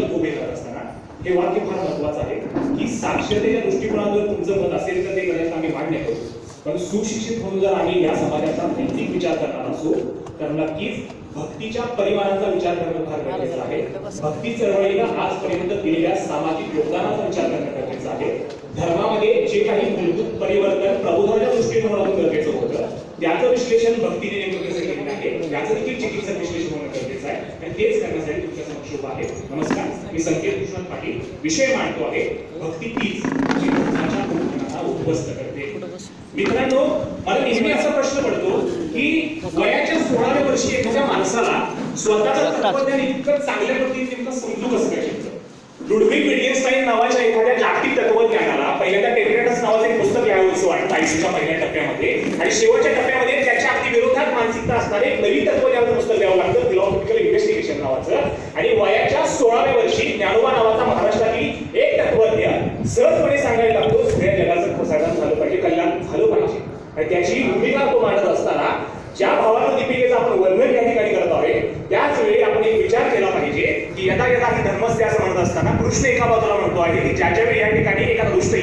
विरोधात उभे करत असताना हे वाक्य फार महत्वाचं आहे की साक्षरतेच्या दृष्टिकोनातून तुमचं मत असेल तर ते कदाचित आम्ही मान्य करू. पण सुशिक्षित म्हणून जर आम्ही या समाजाचा नैतिक विचार करणार असू तर नक्कीच भक्तीच्या परिमाणाचा विचार करणं फार गरजेचं आहे. भक्ती चळवळीला आजपर्यंत दिलेल्या सामाजिक योगदानाचा विचार करणं गरजेचं आहे. धर्मामध्ये जे काही मूलभूत परिवर्तन प्रबोधनाच्या दृष्टिकोनातून गरजेचं होतं त्याचं विश्लेषण भक्तीने नेमकं कसं केलेलं आहे याचं देखील चिकित्सक विश्लेषण होणं गरजेचं आणि तेच करण्यासाठी तुमच्या समक्ष उभा आहे. नमस्कार मी संकेत भूषण पाटील. विषय मांडतो आहे भक्ती तीच जी भक्ताच्या मूर्खपणाला उद्ध्वस्त करते. मित्रांनो मला नेहमी असा प्रश्न पडतो की वयाच्या सोळाव्या वर्षी एखाद्या माणसाला स्वतःचं तत्वज्ञान इतकं चांगल्या पद्धतीने नेमकं समजू कसं काय शकतं? लुडविग विडियन्स्टाईन नावाच्या एखाद्या जागतिक तत्वज्ञानाला पहिल्यांदा टेक्रेटस पुस्तक वाटतं आयुष्याच्या पहिल्या टप्प्यामध्ये. आणि शेवटच्या टप्प्यामध्ये त्याच्या अगदी विरोधात मानसिकता असणारे एक नवीन तत्वज्ञानाचं पुस्तक द्यावं लागतं फिलॉसॉफिकल इन्व्हेस्टिगेशन नावाचं. आणि वयाच्या सोळाव्या वर्षी ज्ञानोबा नावाचा महाराष्ट्रातील एक तत्वज्ञ सहजपणे सांगायला लागतो सगळ्या जगाचं प्रसारण झालं पाहिजे कल्याण झालं पाहिजे. आणि त्याची भूमिका तो मांडत असताना ज्या भावानं दीपिकेचं आपण वर्णन या ठिकाणी करत आहोत त्याच वेळी आपण एक विचार केला पाहिजे की यथा यथा ही धर्मस्थ असं म्हणत असताना कृष्ण एका बाजूला म्हणतो आहे की ज्याच्या वेळी या ठिकाणी एखादा दुष्ट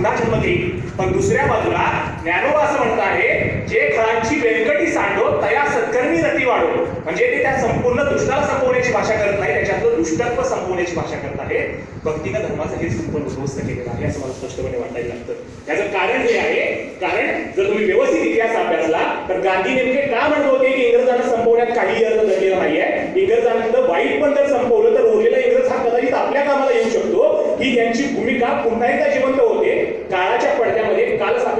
पुन्हा जन्म घेईल पण दुसऱ्या बाजूला ज्ञानोबा असं म्हणत आहे जे खळांची व्यंकटी सांडो तया सत्कर्मी रती वाढो. म्हणजे ते त्या संपूर्ण दुष्टाला संपवण्याची भाषा करत नाही त्याच्यातलं दुष्टत्व संपवण्याची भाषा करत आहे. भक्तीनं धर्माचं हेच संपूर्ण उद्ध्वस्त केलेलं आहे असं मला स्पष्टपणे वाटायला लागतं याचं. कारण हे आहे कारण जर तुम्ही व्यवस्थित इतिहास अभ्यासला तर गांधी नेमके का म्हणत होते की इंग्रजांना संपवण्यात काही अर्थ धरलेला नाहीये? इंग्रजांना वाईट पण जर संपवलं तर उरलेला इंग्रज हा कदाचित आपल्या कामाला येऊ शकतो. ही त्यांची भूमिका पुन्हा एकदा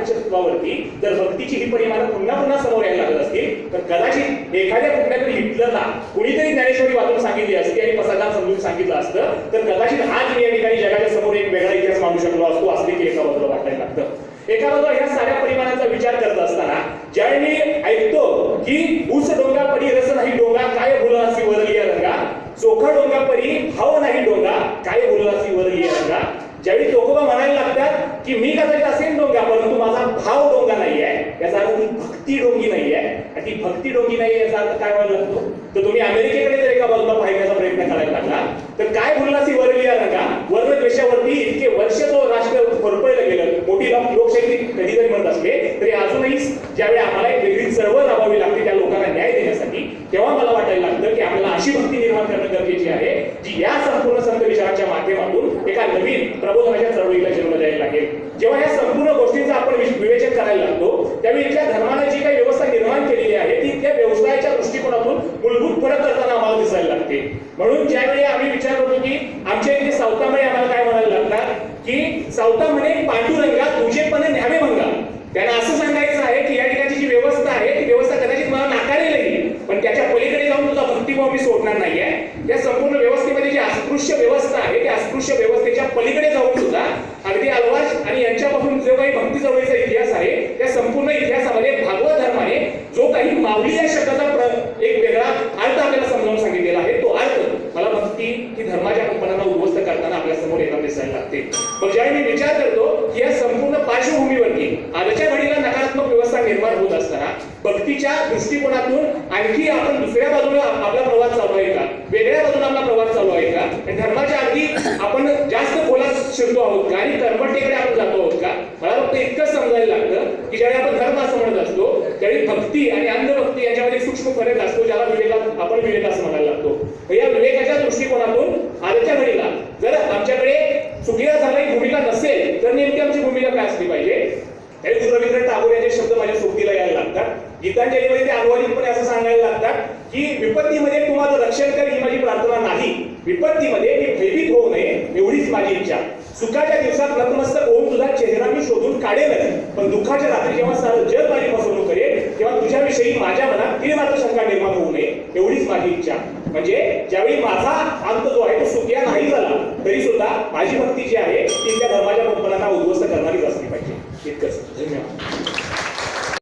तत्वावरती जर भक्तीची ही परिमाणं पुन्हा पुन्हा समोर यायला लागत असतील तर कदाचित एखाद्या कुठल्या तरी हिटलरला कुणीतरी ज्ञानेश्वरी वाचून सांगितली असती आणि पसादार समजून सांगितलं असतं तर कदाचित आज मी या ठिकाणी जगाच्या समोर एक वेगळा इतिहास मांडू शकलो असतो असं देखील एका बाजूला वाटायला लागतं. एका बाजूला ह्या साऱ्या परिमाणाचा विचार करत असताना ज्यावेळी मी ऐकतो की ऊस डोंगा पडी रस नाही डोंगा काय भुलासी वरली रंगा? चोखा डोंगा परी हव नाही डोंगा काय भुलासी वरली रंगा? ज्यावेळी तोकोबा म्हणायला लागतात की मी कदाचित असेल डोंगा परंतु माझा भाव डोंगा नाहीये. याचा अर्थ ती भक्ती डोंगी नाहीये. आणि ती भक्ती डोंगी नाहीये याचा अर्थ काय व्हायला लागतो तर तुम्ही अमेरिकेकडे जर एका बाजूला पाहण्याचा प्रयत्न करायला लागला तर काय बोलला सिवर रंगा वर्ण द्वेषावरती इतके वर्ष तो राष्ट्र फरफळलं गेलं मोठी लोक- लोकशाही कधी जरी म्हणत असले तरी अजूनही ज्यावेळी आम्हाला एक वेगळी चळवळ राबवावी लागते त्या लोकांना न्याय देण्यासाठी तेव्हा मला वाटायला लागतं की आपल्याला अशी भक्ती निर्माण करणं गरजेची आहे जी या संपूर्ण संत विचाराच्या माध्यमातून एका नवीन प्रबोधनाच्या चळवळीला जन्म द्यायला लागेल. जेव्हा या संपूर्ण गोष्टींचा आपण विवेचन करायला लागतो त्यावेळी इथल्या धर्माने जी काही व्यवस्था निर्माण केलेली आहे ती त्या व्यवसायाच्या दृष्टिकोनातून मूलभूत फरक करताना आम्हाला दिसायला लागते. म्हणून ज्यावेळी आम्ही विचार करतो की आमच्या इथे सावतामध्ये आम्हाला काय म्हणायला लागतात? की सावतामणे पांडुरंगा तुझेपणे न्यावे मंगा. त्यांना असं सांगायचं आहे की या ठिकाणची जी व्यवस्था आहे ती व्यवस्था कदाचित मला नाकारेल पण त्याच्या पलीकडे जाऊन तुझा भक्तिभाव मी सोडणार नाहीये. त्या संपूर्ण अस्पृश्य व्यवस्था आहे त्या अस्पृश्य व्यवस्थेच्या पलीकडे जाऊन सुद्धा अगदी अलवाज आणि यांच्यापासून जो काही भक्ती जवळचा इतिहास आहे त्या संपूर्ण इतिहासामध्ये भागवत धर्माने जो काही माऊली या शब्दाचा एक वेगळा अर्थ आपल्याला समजावून सांगितलेला आहे तो अर्थ मला भक्ती ही धर्माच्या कल्पनांना उद्ध्वस्त करताना आपल्यासमोर येताना दिसायला लागते. मग ज्यावेळी मी विचार करतो की या संपूर्ण पार्श्वभूमीवरती आजच्या घडीला नकार निर्माण होत असताना भक्तीच्या दृष्टिकोनातून आणखी आपण दुसऱ्या बाजूला आपला प्रवास चालू आहे का? वेगळ्या बाजूला आपला प्रवास चालू आहे का? धर्माच्या अगदी आपण जास्त खोलात शिरतो आहोत का? आणि कर्मटेकडे आपण जातो आहोत का? मला फक्त इतकंच समजायला लागतं की ज्यावेळी आपण धर्म असं म्हणत असतो त्यावेळी भक्ती आणि अंधभक्ती यांच्यामध्ये सूक्ष्म फरक असतो ज्याला विवेका आपण विवेक असं म्हणायला लागतो. या विवेकाच्या दृष्टिकोनातून आजच्या घडीला जर आमच्याकडे चुकीला झालेली भूमिका नसेल तर नेमकी आमची भूमिका काय असली पाहिजे? हे रवींद्र टागोर यांचे शब्द माझ्या सोबतीला यायला लागतात. गीतांजलीमध्ये ते अनुवादितपणे असं सांगायला लागतात की विपत्तीमध्ये तुम्हाला रक्षण कर ही माझी प्रार्थना नाही. विपत्तीमध्ये मी भयभीत होऊ नये एवढीच माझी इच्छा. सुखाच्या दिवसात नतमस्तक होऊन तुझा चेहरा मी शोधून काढेलच. पण दुःखाच्या रात्री जेव्हा सारं जग माझी फसवणूक करेल तेव्हा तुझ्याविषयी माझ्या मनात तिने मात्र शंका निर्माण होऊ नये एवढीच माझी इच्छा. म्हणजे ज्यावेळी माझा अंत जो आहे तो सुखिया नाही झाला तरी सुद्धा माझी भक्ती जी आहे ती त्या धर्माच्या कंपनांना उद्ध्वस्त करणारी असली पाहिजे इतकंच धन्यवाद